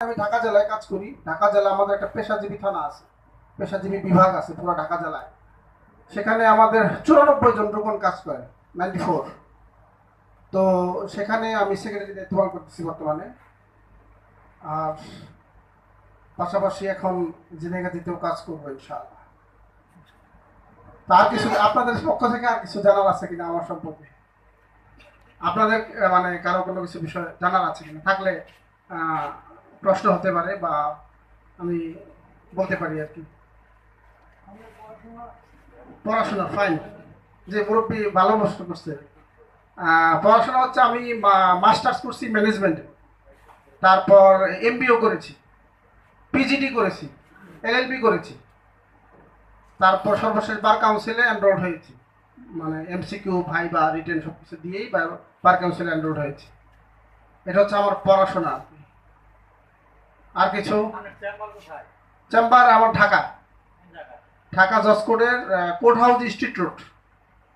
আমি ঢাকা জেলায় কাজ করি। ঢাকা জেলা আমাদের একটা পেশাজীবী থানা আছে। পেশাজীবী বিভাগ আছে পুরো ঢাকা জেলায়। সেখানে আমাদের চুরানব্বই জন রোকন কাজ করে নাইনটি ফোর তো সেখানে আমি সেক্রেটারি দায়িত্বপালন করতেছি বর্তমানে। আর পাশাপাশি এখন জিনেগাতিতেও কাজ করব ইনশাআল্লাহ। তার কিছু আপনাদের পক্ষ থেকে আর কিছু জানার আছে কিনা আমার সম্পর্কে? আপনাদের মানে কারও কোনো কিছু বিষয় জানার আছে কিনা? থাকলে প্রশ্ন হতে পারে বা আমি বলতে পারি আর কি। পড়াশোনা ফাইন যে মুরব্বী ভালো প্রশ্ন করছে। পড়াশোনা হচ্ছে আমি মাস্টার্স করছি ম্যানেজমেন্টে তারপর এমবিও করেছি। পিজিডি করেছি। এলএলবি করেছি। তারপর সর্বশেষ বার কাউন্সিলে এনরোল হয়েছি। মানে এমসিকিউ ভাই বা রিটেন সব কিছু দিয়েই বার- কাউন্সিলে এনরোল হয়েছি। এটা হচ্ছে আমার পড়াশোনা আর কিছু? চেম্বার আমার ঢাকা। ঢাকা জজ কোর্টের court house street road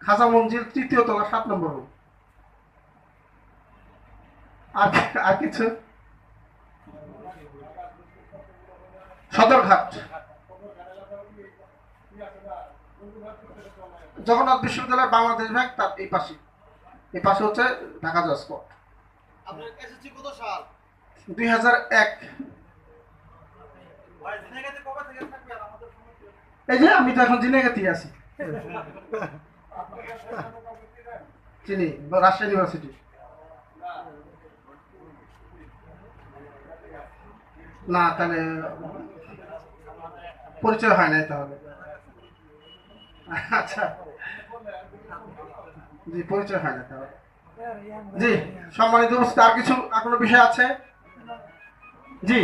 Khaja Manzil তৃতীয় তলা সাত নম্বর রুম আর আর কিছু? সদরঘাট। জগন্নাথ বিশ্ববিদ্যালয় বাংলাদেশ ব্যাংক তার এই পাশে। এই পাশে হচ্ছে ঢাকা সাল? দুই হাজার এক ভাই দিনাগাতে কবে থেকে থাকবে আর আমাদের সমস্যা এই যে, আমি তো এখন জিনেগাতি আছি। চিনি, রাজশাহী ইউনিভার্সিটি না, তাহলে পরিচয় হয় নাই তাহলে। আচ্ছা। জি, পরিচয় হয় না তাহলে। জি, সম্মানিত আর কিছু, আর কোনো বিষয় আছে? জি।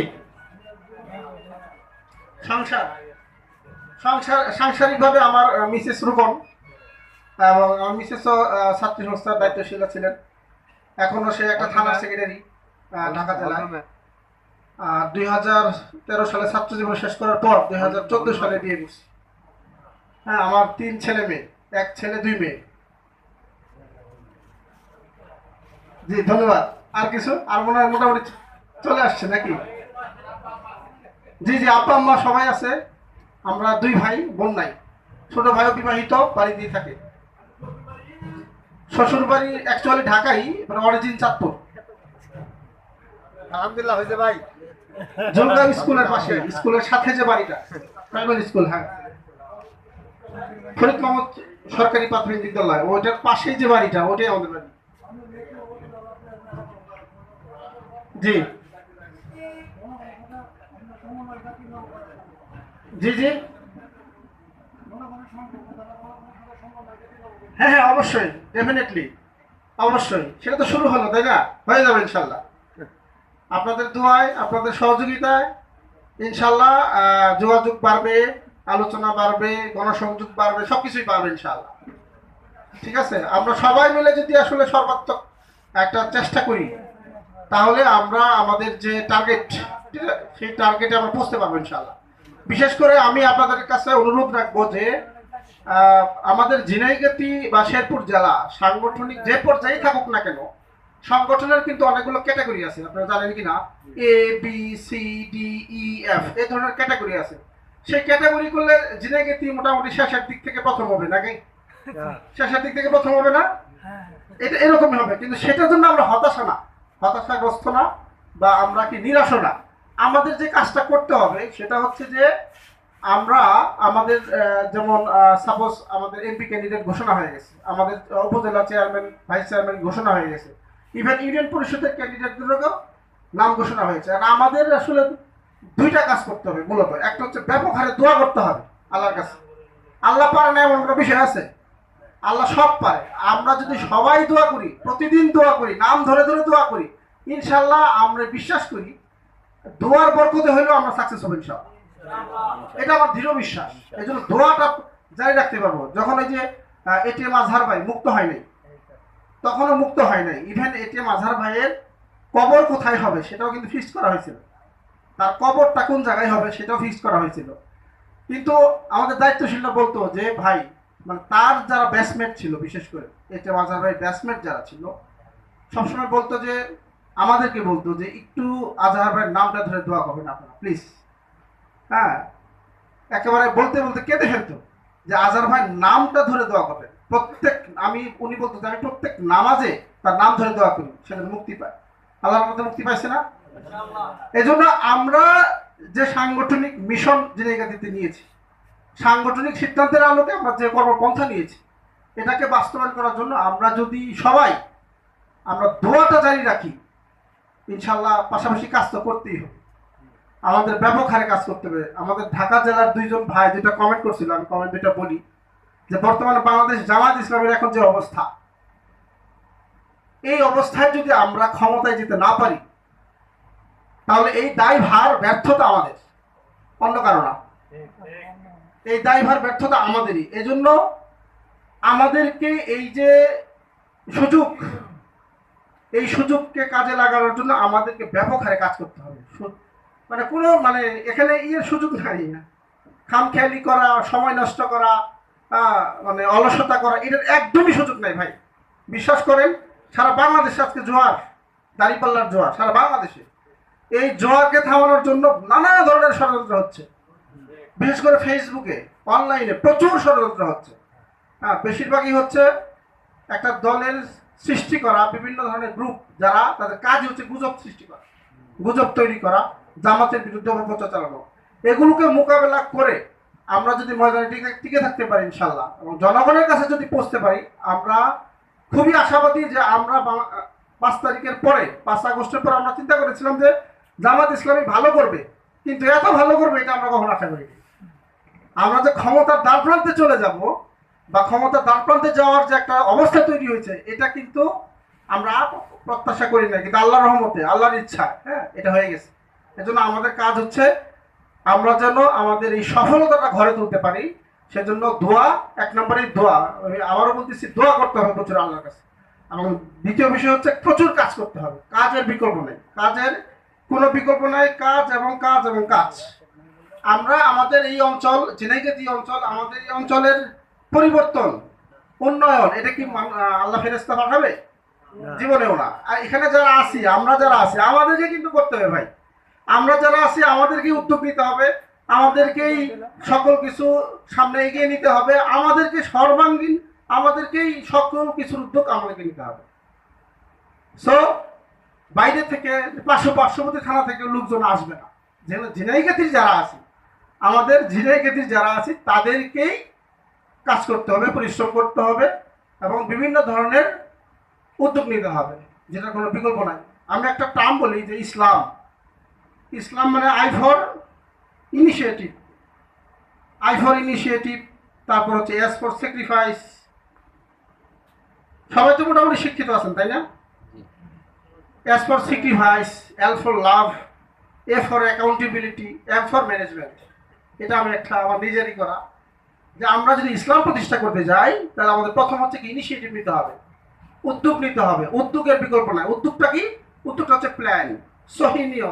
সংসার সংসার সাংসারিকভাবে আমার মিসেস রুকন এবং আমার মিসেসও ছাত্রী সংস্থার দায়িত্বশীল ছিলেন। এখনও সে একটা থানার সেক্রেটারি ঢাকা জেলায় আর দুই হাজার তেরো সালে ছাত্র জীবন শেষ করার পর দুই হাজার চোদ্দ সালে বিয়ে করছি। হ্যাঁ আমার তিন ছেলে মেয়ে এক ছেলে দুই মেয়ে। জি ধন্যবাদ। আর কিছু? আর মনে হয় মোটামুটি চলে আসছে নাকি? জি জি আব্বা আম্মা সবাই আছে। আমরা দুই ভাই বোন নাই। ছোট ভাইও বিবাহিত বাড়ি দিয়ে থাকে। শ্বশুর বাড়ি অ্যাকচুয়ালি ঢাকাই অরিজিন চাঁদপুর। আলহামদুলিল্লাহ হয়েছে ভাই। জলগাঁও স্কুলের পাশে স্কুলের সাথে যে বাড়িটা প্রাইমারি স্কুল হ্যাঁ। ফরিদ মোহাম্মদ সরকারি প্রাথমিক বিদ্যালয় ওইটার পাশেই যে বাড়িটা ওটাই আমাদের বাড়ি। জি। জি জি। হ্যাঁ হ্যাঁ অবশ্যই ডেফিনেটলি অবশ্যই। সেটা তো শুরু হলো, তাই না? হয়ে যাবে, ইনশাল্লাহ। আপনাদের দোয়ায়, আপনাদের সহযোগিতায়, ইনশাল্লাহ যোগাযোগ বাড়বে, আলোচনা বাড়বে, গণসংযোগ বাড়বে, সবকিছুই বাড়বে, ইনশাল্লাহ। ঠিক আছে? আমরা সবাই মিলে যদি আসলে সর্বাত্মক একটা চেষ্টা করি, তাহলে আমরা আমাদের যে টার্গেট সেই টার্গেটে আমরা পৌঁছতে পারব, ইনশাল্লাহ। বিশেষ করে আমি আপনাদের কাছে অনুরোধ রাখব যে আমাদের ঝিনাইগাতি বা শেরপুর জেলা সাংগঠনিক যে পর্যায়ে থাকুক না কেন, সংগঠনের কিন্তু অনেকগুলো ক্যাটাগরি আছে, আপনারা জানেন কি না A B C D E F এই ধরনের ক্যাটাগরি আছে। সেই ক্যাটাগরি করলে জিনেগেতি মোটামুটি শেষের দিক থেকে প্রথম হবে, নাকি? শেষের দিক থেকে প্রথম হবে না? এটা এরকমই হবে, কিন্তু সেটার জন্য আমরা হতাশা না। হতাশাগ্রস্ত না, বা আমরা কি নিরাশ না? আমাদের যে কাজটা করতে হবে সেটা হচ্ছে যে আমরা আমাদের যেমন সাপোজ আমাদের এমপি ক্যান্ডিডেট ঘোষণা হয়ে গেছে, আমাদের উপজেলা চেয়ারম্যান ভাইস চেয়ারম্যান ঘোষণা হয়ে গেছে ইভেন ইউনিয়ন পরিষদের ক্যান্ডিডেটদেরও নাম ঘোষণা হয়েছে, আর আমাদের আসলে দুইটা কাজ করতে হবে মূলত, একটা হচ্ছে ব্যাপক হারে দোয়া করতে হবে আল্লাহর কাছে। আল্লাহ পারে না এমন কোনো বিষয় আছে? আল্লাহ সব পারে। আমরা যদি সবাই দোয়া করি, প্রতিদিন দোয়া করি, নাম ধরে ধরে দোয়া করি ইনশাল্লাহ আমরা বিশ্বাস করি দোয়ার বরকতে হইলেও আমরা সাকসেস হব ইনশাল্লাহ এটা আমার দৃঢ় বিশ্বাস। এই জন্য দোয়াটা জারি রাখতে পারব। যখন এই যে এটিএম আজহার ভাই মুক্ত হয় নাই, তখনও মুক্ত হয় নাই। ইভেন এটিএম আজহার ভাইয়ের কবর কোথায় হবে সেটাও কিন্তু ফিক্সড করা হয়েছিল। তার কবরটা কোন জায়গায় হবে সেটাও ফিক্সড করা হয়েছিল। কিন্তু আমাদের দায়িত্বশীলরা বলতো যে, ভাই মানে তার যারা ব্যাটসম্যান ছিল, বিশেষ করে এটিএম আজহার ভাই ব্যাটসম্যান যারা ছিল, সবসময় বলতো যে আমাদেরকে বলতো যে একটু আজহার ভাইয়ের নামটা ধরে দোয়া করবেন আপনারা প্লিজ হ্যাঁ? একেবারে বলতে বলতে কেঁদে ফেলতো যে আজহার ভাইয়ের নামটা ধরে দোয়া করবেন। প্রত্যেক, আমি, উনি বলতো যে আমি প্রত্যেক নামাজে তার নাম ধরে দোয়া করি, সেটা মুক্তি পায়। আল্লাহর মধ্যে মুক্তি পাইছে না? এই জন্য আমরা যে সাংগঠনিক মিশন জিনেগাতিতে নিয়েছি, সাংগঠনিক সিদ্ধান্তের আলোকে আমরা যে কর্মপন্থা নিয়েছি, এটাকে বাস্তবায়ন করার জন্য আমরা যদি সবাই আমরা দোয়াটা জারি রাখি ইনশাল্লাহ পাশাপাশি কাজ তো করতেই হবে। আমাদের ব্যাপক হারে কাজ করতে হবে। আমাদের ঢাকা জেলার দুইজন ভাই যেটা কমেন্ট করছিল, আমি কমেন্ট দুইটা বলি, যে বর্তমানে বাংলাদেশ জামাত ইসলামের এখন যে অবস্থা, এই অবস্থায় যদি আমরা ক্ষমতায় যেতে না পারি, তাহলে এই দায়ভার, ব্যর্থতা আমাদের। অন্য কারও না। এই দায়ভার, ব্যর্থতা আমাদেরই। এজন্য আমাদেরকে এই যে সুযোগ এই সুযোগকে কাজে লাগানোর জন্য আমাদেরকে ব্যাপক হারে কাজ করতে হবে। মানে কোনো মানে এখানে ইয়ের সুযোগ নাই। না খামখেয়ালি করা, সময় নষ্ট করা মানে অলসতা করা, এটার একদমই সুযোগ নাই ভাই। বিশ্বাস করেন, সারা বাংলাদেশে আজকে জোয়ার, দাঁড়িপাল্লার জোয়ার, সারা বাংলাদেশে। এই জোয়ারকে থামানোর জন্য নানা ধরনের ষড়যন্ত্র হচ্ছে। বিশেষ করে ফেসবুকে, অনলাইনে প্রচুর ষড়যন্ত্র হচ্ছে। হ্যাঁ বেশিরভাগই হচ্ছে একটা দলের সৃষ্টি করা, বিভিন্ন ধরনের গ্রুপ যারা তাদের কাজ হচ্ছে গুজব সৃষ্টি করা, গুজব তৈরি করা, জামাতের বিরুদ্ধে অপপ্রচার চালানো। এগুলোকে মোকাবেলা করে আমরা যদি ময়দানে টিকে টিকে থাকতে পারি ইনশাল্লাহ এবং জনগণের কাছে যদি পৌঁছতে পারি, আমরা খুবই আশাবাদী যে আমরা পাঁচ তারিখের পরে, পাঁচ আগস্টের পর আমরা চিন্তা করেছিলাম যে জামাত ইসলামী ভালো করবে, কিন্তু এত ভালো করবে এটা আমরা কখনো আশা করিনি। আমরা যে ক্ষমতার দ্বার প্রান্তে চলে যাব বা ক্ষমতার দ্বার প্রান্তে যাওয়ার যে একটা অবস্থা তৈরি হয়েছে, এটা কিন্তু আমরা প্রত্যাশা করি না কিন্তু আল্লাহর রহমতে, আল্লাহর ইচ্ছা হ্যাঁ এটা হয়ে গেছে। এজন্য আমাদের কাজ হচ্ছে আমরা যেন আমাদের এই সফলতাটা ঘরে তুলতে পারি। সেজন্য দোয়া, এক নম্বরেই দোয়া। আমি আবারও বলতেছি, দোয়া করতে হবে প্রচুর আল্লাহর কাছে। এবং দ্বিতীয় বিষয় হচ্ছে প্রচুর কাজ করতে হবে। কাজের বিকল্প নেই। কাজের কোনো বিকল্প নাই, কাজ এবং কাজ এবং কাজ। আমরা আমাদের এই অঞ্চল জেনাইগাতি অঞ্চল, আমাদের এই অঞ্চলের পরিবর্তন উন্নয়ন এটা কি আল্লাহ ফেরেস্তা পাঠাবে? জীবনেও না। আর এখানে যারা আছি আমরা যারা আছি আমাদেরকে কিন্তু করতে হবে ভাই। আমরা যারা আছি আমাদেরকেই উদ্যোগ নিতে হবে। আমাদেরকেই সকল কিছু সামনে এগিয়ে নিতে হবে। আমাদেরকে সর্বাঙ্গীন আমাদেরকেই সকল কিছুর উদ্যোগ আমাদেরকে নিতে হবে। সো বাইরে থেকে পার্শ্ব পার্শ্ববর্তী থানা থেকে লোকজন আসবে না। যেন ঝিনাইগাতির যারা আছে আমাদের ঝিনাই ঝিনাইগাতির যারা আছে তাদেরকেই কাজ করতে হবে, পরিশ্রম করতে হবে এবং বিভিন্ন ধরনের উদ্যোগ নিতে হবে যেটা কোনো বিকল্প নাই। আমি একটা টার্ম বলি যে ইসলাম। ইসলাম মানে I for initiative I for initiative তারপর হচ্ছে এস ফর স্যাক্রিফাইস সবাই তো মোটামুটি শিক্ষিত আছেন, তাই না? S for sacrifice L for love, A for accountability M for management এটা আমি একটা আমার নিজেরই করা। যে আমরা যদি ইসলাম প্রতিষ্ঠা করতে যাই, তাহলে আমাদের প্রথম হচ্ছে কি? ইনিশিয়েটিভ নিতে হবে। উদ্যোগ নিতে হবে। উদ্যোগের বিকল্প নাই। উদ্যোগটা কি? উদ্যোগটা হচ্ছে প্ল্যান সহিনীয়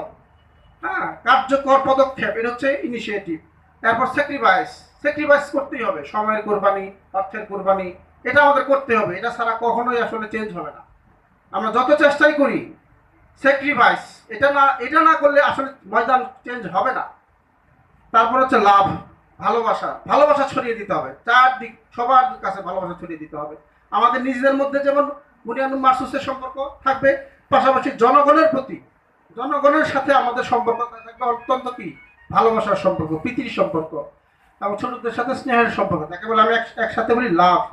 হ্যাঁ কার্যকর পদক্ষেপ, এটা হচ্ছে ইনিশিয়েটিভ তারপর স্যাক্রিফাইস স্যাক্রিফাইস করতেই হবে। সময়ের কোরবানি, অর্থের কোরবানি, এটা আমাদের করতে হবে। এটা ছাড়া কখনোই আসলে চেঞ্জ হবে না। আমরা যত চেষ্টাই করি স্যাক্রিফাইস এটা না এটা না করলে আসলে ময়দান চেঞ্জ হবে না। তারপর হচ্ছে লাভ। ভালোবাসা ভালোবাসা ছড়িয়ে দিতে হবে। চারদিক, সবার কাছে ভালোবাসা ছড়িয়ে দিতে হবে। আমাদের নিজেদের মধ্যে যেমন বুনিয়ানুল মার্সুসের সম্পর্ক থাকবে, পাশাপাশি জনগণের প্রতি। জনগণের সাথে আমাদের সম্পর্ক থাকবে অত্যন্ত কি? ভালোবাসার সম্পর্ক, প্রীতির সম্পর্ক, এবং ছোটদের সাথে স্নেহের সম্পর্ক। তাকে বলে আমি এক- একসাথে বলি লাভ।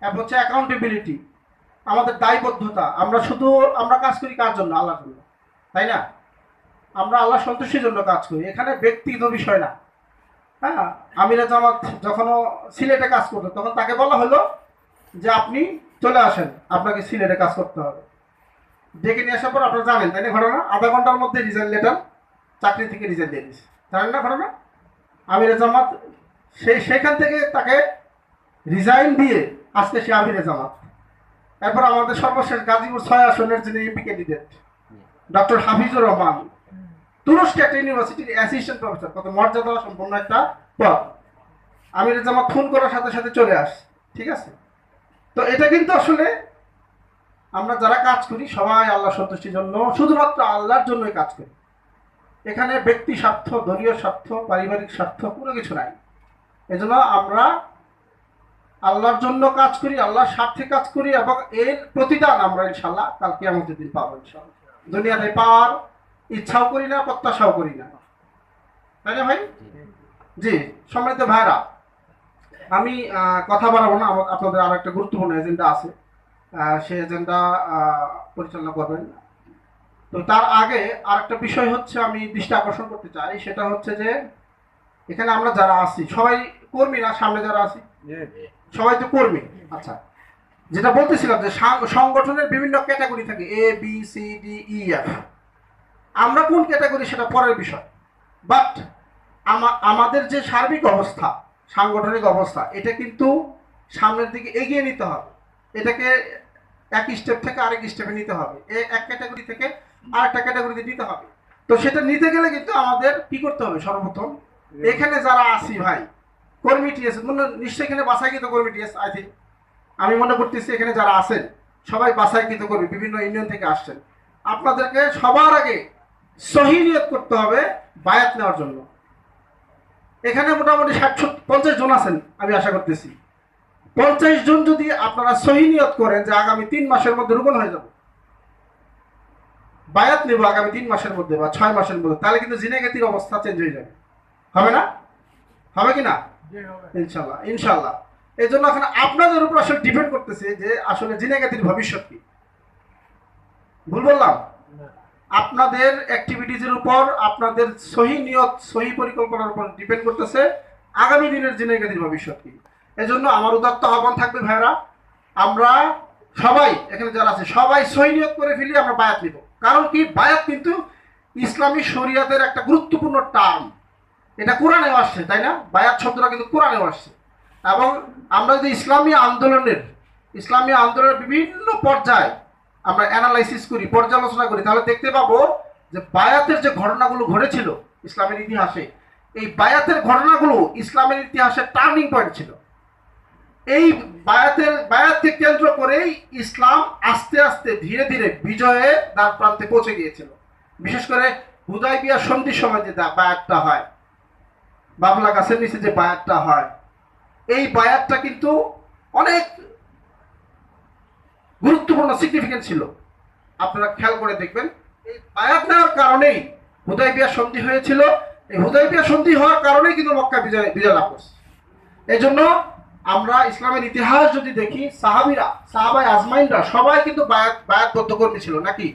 এক হচ্ছে অ্যাকাউন্টেবিলিটি আমাদের দায়বদ্ধতা। আমরা শুধু, আমরা কাজ করি কার জন্য? আল্লাহর জন্য। তাই না? আমরা আল্লাহ সন্তুষ্টির জন্য কাজ করি। এখানে ব্যক্তিগত বিষয় না। হ্যাঁ আমিরা জামাত যখন সিলেটে কাজ করতো, তখন তাকে বলা হলো যে আপনি চলে আসেন, আপনাকে সিলেটে কাজ করতে হবে। ডেকে নিয়ে আসার পর আপনারা জানেন, তাই না ঘটনা? আধা ঘণ্টার মধ্যে রিজাইন লেটার চাকরি থেকে রিজাইন দিয়ে দিয়েছে। জানেন না ঘটনা? আমিরে জামাত সেই সেখান থেকে তাকে রিজাইন দিয়ে আজকে সে আমিরে জামাত। এরপর আমাদের সর্বশেষ গাজীপুর ছয় আসনের যিনি MP candidate doctor Hafizur Rahman তুরস্ক একটা ইউনিভার্সিটির অ্যাসিস্ট্যান্ট প্রফেসর কত মর্যাদা সম্পন্ন একটা পদ। আমির জামাত ফোন করার সাথে সাথে চলে আস, ঠিক আছে? তো এটা কিন্তু আসলে আমরা যারা কাজ করি, সবাই আল্লাহ সন্তুষ্টির জন্য, শুধুমাত্র আল্লাহর জন্যই কাজ করি। এখানে ব্যক্তি স্বার্থ, দলীয় স্বার্থ, পারিবারিক স্বার্থ, কোনো কিছু নাই। এজন্য আমরা আল্লাহর জন্য কাজ করি, আল্লাহর স্বার্থে কাজ করি এবং এর প্রতিদান আমরা ইনশাল্লাহ কালকে আমাদের দিন পাবো ইনশাল্লাহ দুনিয়াতে পাওয়ার ইচ্ছাও করি না, প্রত্যাশাও করি না। তাই না ভাই? জি, সম্মানিত ভাইরা আমি কথা বাড়াবো না আপনাদের আর একটা গুরুত্বপূর্ণ এজেন্ডা আছে। সে এজেন্ডা পরিচালনা করবেন। তো তার আগে আর একটা বিষয় হচ্ছে আমি দৃষ্টি আকর্ষণ করতে চাই, সেটা হচ্ছে যে এখানে আমরা যারা আছি, সবাই কর্মী না, সামনে যারা আছি? সবাই তো কর্মী। আচ্ছা যেটা বলতেছিলাম যে সংগঠনের বিভিন্ন ক্যাটাগরি থাকে A B C D E F আমরা কোন ক্যাটাগরি সেটা পরের বিষয়। বাট আমাদের যে সার্বিক অবস্থা সাংগঠনিক অবস্থা এটা কিন্তু সামনের দিকে এগিয়ে নিতে হবে। এটাকে এক স্টেপ থেকে আরেক স্টেপে নিতে হবে। এ এক ক্যাটাগরি থেকে আরেকটা ক্যাটাগরিতে নিতে হবে। তো সেটা নিতে গেলে কিন্তু আমাদের কি করতে হবে সর্বপ্রথম? এখানে যারা আছি ভাই কর্মী টিএস মনে নিশ্চয়ই এখানে বাসাইকৃত কর্মী টিএস আই থিঙ্ক। আমি মনে করতেছি এখানে যারা আছেন সবাই বাসাইকৃত কর্মী বিভিন্ন ইউনিয়ন থেকে আসছেন। আপনাদেরকে সবার আগে সহি নিয়ত করতে হবে বায়াত নেওয়ার জন্য। এখানে মোটামুটি ষাট পঞ্চাশ জন আছেন আমি আশা করতেছি। পঞ্চাশ জন যদি আপনারা সহি নিয়ত করেন যে আগামী তিন মাসের মধ্যে রোপণ হয়ে যাব। বায়াত নেব আগামী তিন মাসের মধ্যে বা ছয় মাসের মধ্যে তাহলে কিন্তু জিনেগাতির অবস্থা চেঞ্জ হয়ে যাবে। হবে না? হবে কি না? ইনশাল্লাহ ইনশাল্লাহ এই জন্য এখন আপনাদের উপর আসলে ডিপেন্ড করতেছে যে আসলে জিনেগাতির ভবিষ্যৎ কি। ভুল বললাম? আপনাদের অ্যাক্টিভিটিজের উপর, আপনাদের সহি নিয়ত, সহি পরিকল্পনার উপর ডিপেন্ড করতেছে আগামী দিনের জিনেগাতির ভবিষ্যৎ কি এজন্য আমার উদাত্ত আহ্বান থাকবে ভাইরা আমরা সবাই, এখানে যারা আছে, সবাই সহি নিয়ত করে ফেলি, আমরা বায়াত নিব। কারণ কি? বায়াত কিন্তু ইসলামী শরিয়াতের একটা গুরুত্বপূর্ণ টার্ম এটা কোরআনেও আসছে, তাই না? বায়াত শব্দটা কিন্তু কোরআনেও আসছে। এবং আমরা যদি ইসলামী আন্দোলনের ইসলামী আন্দোলনের বিভিন্ন পর্যায়ে আমরা অ্যানালাইসিস করি, পর্যালোচনা করি, তাহলে দেখতে পাবো যে বায়াতের যে ঘটনাগুলো ঘটেছিল ইসলামের ইতিহাসে, এই বায়াতের ঘটনাগুলো ইসলামের ইতিহাসে টার্নিং পয়েন্ট ছিল। এই বায়াতের, বায়াতকে কেন্দ্র করেই ইসলাম আস্তে আস্তে ধীরে ধীরে বিজয়ে দ্বার প্রান্তে পৌঁছে গিয়েছিল। বিশেষ করে হুদাইবিয়া সন্ধির সময় যে বায়াতটা হয় বাবলা গাছের নিচে যে বায়াতটা হয়, এই বায়াতটা কিন্তু অনেক গুরুত্বপূর্ণ সিগনিফিকেন্ট ছিল। আপনারা খেয়াল করে দেখবেন, এই বায়াত নেওয়ার কারণেই হুদাইবিয়া সন্ধি হয়েছিল। এই হুদাইবিয়া সন্ধি হওয়ার কারণেই কিন্তু মক্কা বিজয় বিজয় লাভ করছে এই জন্য আমরা ইসলামের ইতিহাস যদি দেখি, সাহাবিরা সাহাবাই আজমাইনরা সবাই কিন্তু বায়াত বায়াতবদ্ধ কর্মী ছিল, নাকি?